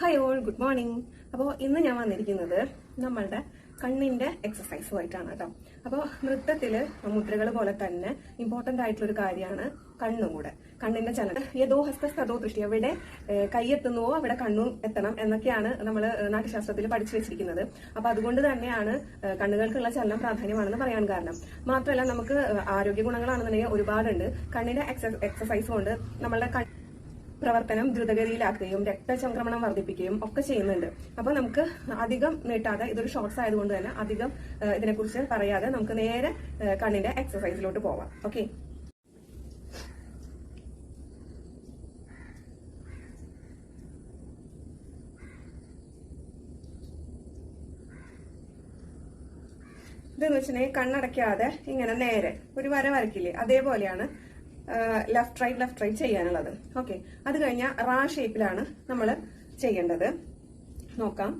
Hi all good morning അപ്പോൾ ഇന്ന് ഞാൻ വന്നിരിക്കുന്നത് നമ്മളുടെ കണ്ണിന്റെ എക്സസൈസുമായിട്ടാണ് കേട്ടോ. അപ്പോൾ നൃത്തത്തിൽ മുദ്രകൾ പോലെ തന്നെ ഇമ്പോർട്ടന്റ് ആയിട്ടുള്ളൊരു കാര്യമാണ് കണ്ണും കൂടെ. കണ്ണിന്റെ ചലനം. യഥോ ഹസ്തസ്ഥതോ ദൃഷ്ടി. എവിടെ കൈയെത്തുന്നുവോ അവിടെ കണ്ണും എത്തണം എന്നൊക്കെയാണ് നമ്മൾ നാട്യശാസ്ത്രത്തിൽ പഠിച്ചു വെച്ചിരിക്കുന്നത്. അപ്പോൾ അതുകൊണ്ട് തന്നെയാണ് കണ്ണുകൾക്കുള്ള ചലനം പ്രാധാന്യമാണെന്ന് പറയാൻ കാരണം. മാത്രമല്ല നമുക്ക് ആരോഗ്യ ഗുണങ്ങളാണെന്നുണ്ടെങ്കിൽ ഒരുപാടുണ്ട്. കണ്ണിന്റെ എക്സസൈസ് കൊണ്ട് നമ്മളുടെ പ്രവർത്തനം ദ്രുതഗതിയിലാക്കുകയും രക്തചംക്രമണം വർദ്ധിപ്പിക്കുകയും ഒക്കെ ചെയ്യുന്നുണ്ട്. അപ്പൊ നമുക്ക് അധികം നീട്ടാതെ ഇതൊരു ഷോർട്സ് ആയതുകൊണ്ട് തന്നെ അധികം ഇതിനെക്കുറിച്ച് പറയാതെ നമുക്ക് നേരെ കണ്ണിന്റെ എക്സസൈസിലോട്ട് പോവാം. ഓക്കെ ഇതെന്ന് വെച്ചിട്ടുണ്ടെങ്കിൽ കണ്ണടയ്ക്കാതെ ഇങ്ങനെ നേരെ ഒരു വര വരയ്ക്കില്ലേ? അതേപോലെയാണ് ലെഫ്റ്റ് റൈറ്റ് ലെഫ്റ്റ് റൈറ്റ് ചെയ്യാനുള്ളത്. ഓക്കെ അത് കഴിഞ്ഞാൽ റാ ഷേപ്പിലാണ് നമ്മൾ ചെയ്യേണ്ടത്. നോക്കാം.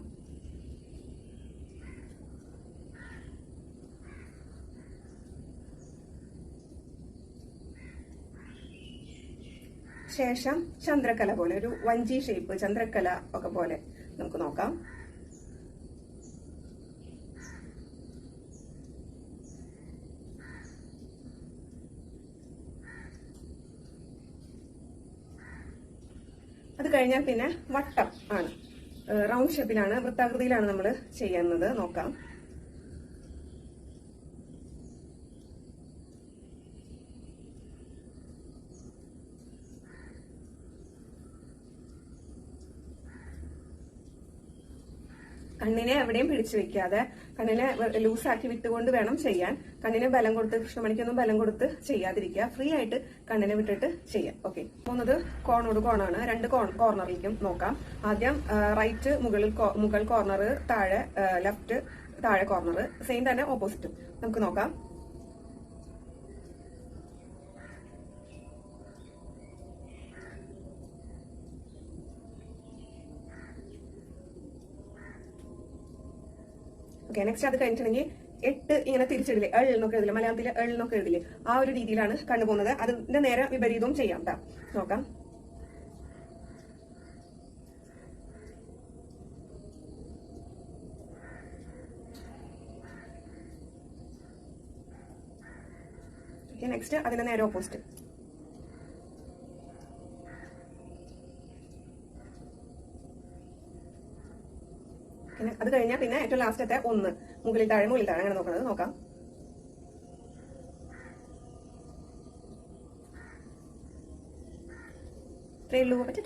ശേഷം ചന്ദ്രക്കല പോലെ ഒരു വഞ്ചി ഷേപ്പ് ചന്ദ്രക്കല ഒക്കെ പോലെ നമുക്ക് നോക്കാം അത് കഴിഞ്ഞാൽ പിന്നെ വട്ടം ആണ്. റൗണ്ട് ഷേപ്പിലാണ് വൃത്താകൃതിയിലാണ് നമ്മൾ ചെയ്യുന്നത് നോക്കാം. കണ്ണിനെ എവിടെയും പിടിച്ചു വെക്കാതെ കണ്ണിനെ ലൂസാക്കി വിട്ടുകൊണ്ട് വേണം ചെയ്യാൻ. കണ്ണിന് ബലം കൊടുത്ത് കൃഷ്ണമണിക്കൊന്നും ബലം കൊടുത്ത് ചെയ്യാതിരിക്കുക. ഫ്രീ ആയിട്ട് കണ്ണിനെ വിട്ടിട്ട് ചെയ്യാം. ഓക്കെ പോകുന്നത് കോണോട് കോണാണ്. രണ്ട് കോർണറിലേക്കും നോക്കാം. ആദ്യം റൈറ്റ് മുകളിൽ മുകൾ കോർണർ താഴെ ലെഫ്റ്റ് താഴെ കോർണർ സെയിം തന്നെ ഓപ്പോസിറ്റും നമുക്ക് നോക്കാം. ഓക്കെ നെക്സ്റ്റ് അത് കഴിഞ്ഞിട്ടുണ്ടെങ്കിൽ എട്ട് ഇങ്ങനെ തിരിച്ചിടില്ലേ എൾ എന്നൊക്കെ എഴുതില്ലേ? മലയാളത്തിലെ എൾ എന്നൊക്കെ എഴുതില്ലേ? ആ ഒരു രീതിയിലാണ് കണ്ടുപോകുന്നത് അതിന്റെ നേരെ വിപരീതവും ചെയ്യാം കേട്ടോ നോക്കാം. നെക്സ്റ്റ് അതിന്റെ നേരെ ഓപ്പോസിറ്റ് പിന്നെ അത് കഴിഞ്ഞാൽ പിന്നെ ഏറ്റവും ലാസ്റ്റത്തെ ഒന്ന്. മുകളിൽ താഴെ മുകളിൽ താഴെ. അങ്ങനെ നോക്കണത് നോക്കാം. ഇത്രയേ ഉള്ളൂ. പറ്റാ